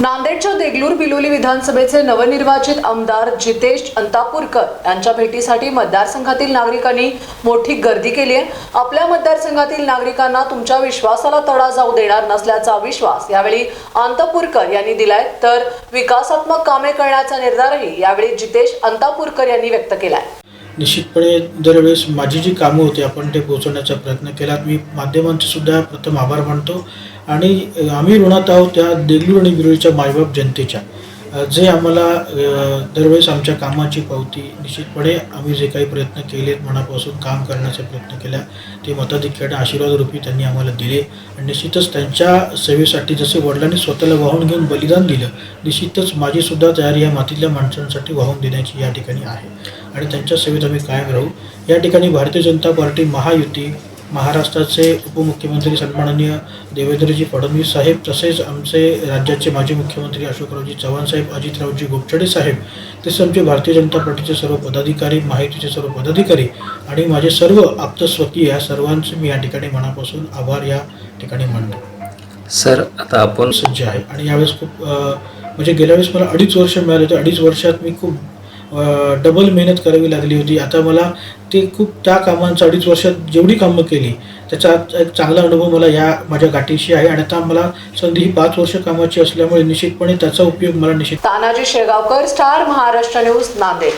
नांदेडच्या देगलूर बिलोली विधानसभेचे नवनिर्वाचित आमदार जितेश अंतापूरकर यांच्या भेटीसाठी मतदारसंघातील नागरिकांनी मोठी गर्दी केली आहे. आपल्या मतदारसंघातील नागरिकांना तुमच्या विश्वासाला तडा जाऊ देणार नसल्याचा विश्वास यावेळी अंतापूरकर यांनी दिलाय. तर विकासात्मक कामे करण्याचा निर्धारही यावेळी जितेश अंतापूरकर यांनी व्यक्त केलाय. निश्चितपणे दरवेळेस माझी जी कामं होती आपण ते पोहोचवण्याचा प्रयत्न केला. मी माध्यमांचे सुद्धा प्रथम आभार मानतो. आणि आम्ही ऋणात आहोत त्या देगलूर आणि बिरोलीच्या मायबाप जनतेच्या. जे आम्हाला दरवेळेस आमच्या कामाची पावती निश्चितपणे आम्ही जे काही प्रयत्न केलेत मनापासून काम करण्याचा प्रयत्न केला ते मताधिक्याने आशीर्वाद रूपी त्यांनी आम्हाला दिले. आणि निश्चितच त्यांच्या सेवेसाठी जसे वडिलांनी स्वतःला वाहून घेऊन बलिदान दिलं निश्चितच माझीसुद्धा तयारी या मातीतल्या माणसांसाठी वाहून देण्याची या ठिकाणी आहे. आणि त्यांच्या सेवेत आम्ही कायम राहू. या ठिकाणी भारतीय जनता पार्टी महायुती महाराष्ट्राचे उपमुख्यमंत्री सन्माननीय देवेंद्रजी फडणवीस साहेब तसेच आमचे राज्याचे माजी मुख्यमंत्री अशोकरावजी चव्हाण साहेब अजितरावजी गोपछडे साहेब तसेच आमचे भारतीय जनता पार्टीचे सर्व पदाधिकारी महायुतीचे सर्व पदाधिकारी आणि माझे सर्व आप्तस्वकीय या सर्वांचे मी या ठिकाणी मनापासून आभार या ठिकाणी मानतो. सर आता आपण सज्ज आहे. आणि यावेळेस खूप म्हणजे गेल्या वेळेस मला अडीच वर्ष मिळाले होते अडीच वर्षात मी खूप डबल मेहनत करावी लागली होती. आता मला ते खूप त्या कामांचं अडीच वर्षात जेवढी कामं केली त्याचा एक चांगला अनुभव मला या माझ्या गाठीशी आहे. आणि आता मला संधी ही पाच वर्ष कामाची असल्यामुळे निश्चितपणे त्याचा उपयोग मला निश्चित तानाजी शेगावकर स्टार महाराष्ट्र न्यूज नांदेड.